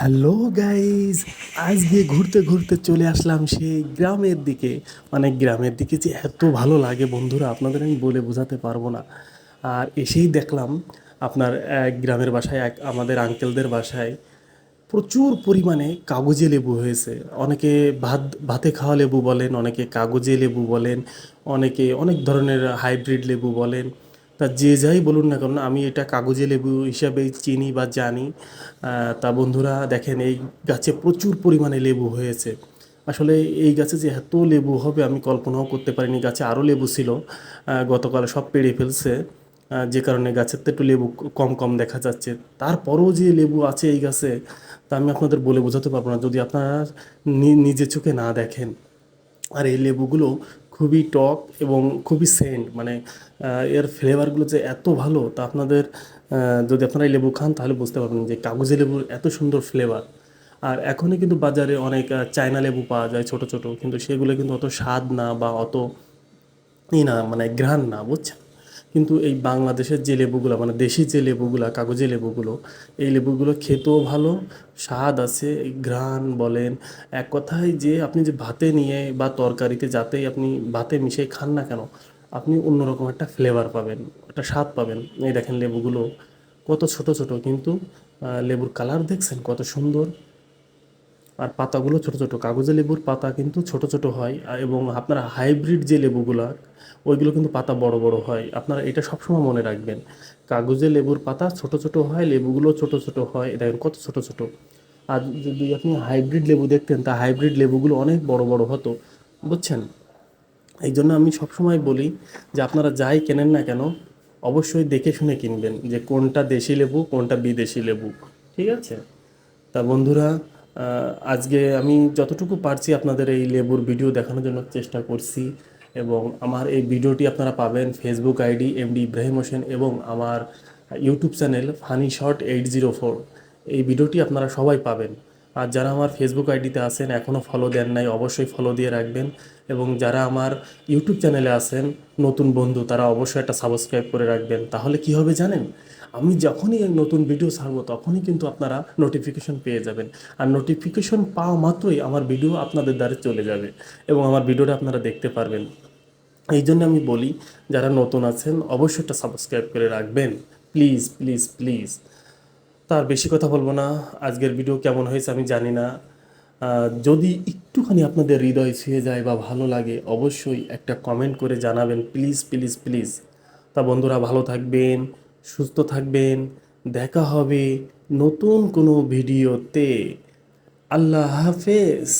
Hello guys আজকে ঘুরতে ঘুরতে চলে আসলাম সেই গ্রামের দিকে। মানে গ্রামের দিকে যে এত ভালো লাগে বন্ধুরা, আপনাদের আমি বলে বোঝাতে পারব না। আর এসেই দেখলাম আপনার এক গ্রামের বাসায় এক, আমাদের আঙ্কেলদের বাসায় প্রচুর পরিমাণে কাগজে লেবু হয়েছে। অনেকে ভাত, ভাতে খাওয়া লেবু বলেন, অনেকে কাগজে লেবু বলেন, অনেকে অনেক ধরনের হাইব্রিড লেবু বলেন। তা যে যাই বলুন না কেন, আমি এটা কাগজে লেবু হিসাবেই চিনি বা জানি। তা বন্ধুরা দেখেন, এই গাছে প্রচুর পরিমাণে লেবু হয়েছে। আসলে এই গাছে যে এত লেবু হবে, আমি কল্পনাও করতে পারিনি। গাছে আরও লেবু ছিল। গতকাল সব পেড়ে ফেলছে। যে কারণে গাছের তো একটু লেবু কম কম দেখা যাচ্ছে। তারপরও যে লেবু আছে এই গাছে, তা আমি আপনাদের বলে বোঝাতে পারব না। যদি আপনারা নিজে চোখে না দেখেন, আর এই লেবুগুলো খুবই টক এবং খুবই সেন্ট। মানে এর ফ্লেভারগুলো যে এত ভালো, তা আপনাদের যদি আপনারা লেবু খান, তাহলে বুঝতে পারবেন যে কাগজি লেবুর এত সুন্দর ফ্লেভার। আর এখনই কিন্তু বাজারে অনেক চায়না লেবু পাওয়া যায় ছোট ছোট, কিন্তু সেগুলো কিন্তু অত স্বাদ না বা অত ই না মানে ঘ্রাণ না, বুঝছেন? কিন্তু এই বাংলাদেশের যে লেবুগুলো মানে দেশি যে লেবুগুলো, কাগজে লেবুগুলো, এই লেবুগুলো খেতেও ভালো, স্বাদ আছে, ঘ্রাণ বলেন। এক কথায় যে আপনি যে ভাতে নিয়ে বা তরকারিতে যাতেই আপনি ভাতে মিশিয়ে খান না কেন, আপনি অন্যরকম একটা ফ্লেভার পাবেন, একটা স্বাদ পাবেন। এই দেখেন লেবুগুলো কত ছোট ছোট, কিন্তু লেবুর কালার দেখছেন কত সুন্দর। আর পাতাগুলো ছোট ছোট। কাগজে লেবুর পাতা কিন্তু ছোট ছোট হয় এবং আপনার হাইব্রিড যে লেবুগুলো, ওইগুলো কিন্তু পাতা বড় বড় হয়। আপনারা এটা সবসময় মনে রাখবেন। কাগজে লেবুর পাতা ছোট ছোট হয়, লেবুগুলো ছোট ছোট হয়। দেখেন কত ছোট ছোট। আর যদি আপনি হাইব্রিড লেবু দেখতেন, তা হাইব্রিড লেবুগুলো অনেক বড় বড় হতো। বুঝছেন? এই জন্য আমি সবসময় বলি যে আপনারা যাই কেনেন না কেন, অবশ্যই দেখে শুনে কিনবেন যে কোনটা দেশি লেবু, কোনটা বিদেশি লেবু। ঠিক আছে? তা বন্ধুরা আজকে আমি যতটুকু পারছি আপনাদের এই লেবুর ভিডিও দেখানোর জন্য চেষ্টা করছি এবং আমার এই ভিডিওটি আপনারা পাবেন Facebook ID MD Ibrahim Hossain এবং আমার YouTube channel funny short eight zero four এই ভিডিওটি আপনারা সবাই পাবেন। আর যারা আমার ফেসবুক আইডিতে আছেন এখনও ফলো দেন নাই, অবশ্যই ফলো দিয়ে রাখবেন। এবং যারা আমার ইউটিউব চ্যানেলে আছেন, নতুন বন্ধু, তারা অবশ্যই একটা সাবস্ক্রাইব করে রাখবেন। তাহলে কি হবে জানেন? আমি যখনই নতুন ভিডিও ছাড়বো, তখনই কিন্তু আপনারা নোটিফিকেশন পেয়ে যাবেন। আর নোটিফিকেশন পাওয়া মাত্রই আমার ভিডিও আপনাদের দ্বারে চলে যাবে এবং আমার ভিডিওটা আপনারা দেখতে পারবেন। এই জন্য আমি বলি, যারা নতুন আছেন, অবশ্যই একটা সাবস্ক্রাইব করে রাখবেন। প্লিজ প্লিজ প্লিজ তার বেশি কথা বলব না। আজকের ভিডিও কেমন হয়েছে আমি জানি না। যদি একটুখানি আপনাদের হৃদয় ছুঁয়ে যায় বা ভালো লাগে, অবশ্যই একটা কমেন্ট করে জানাবেন। প্লিজ প্লিজ প্লিজ তা বন্ধুরা, ভালো থাকবেন, সুস্থ থাকবেন। দেখা হবে নতুন কোনো ভিডিওতে আল্লাহ হাফেজ।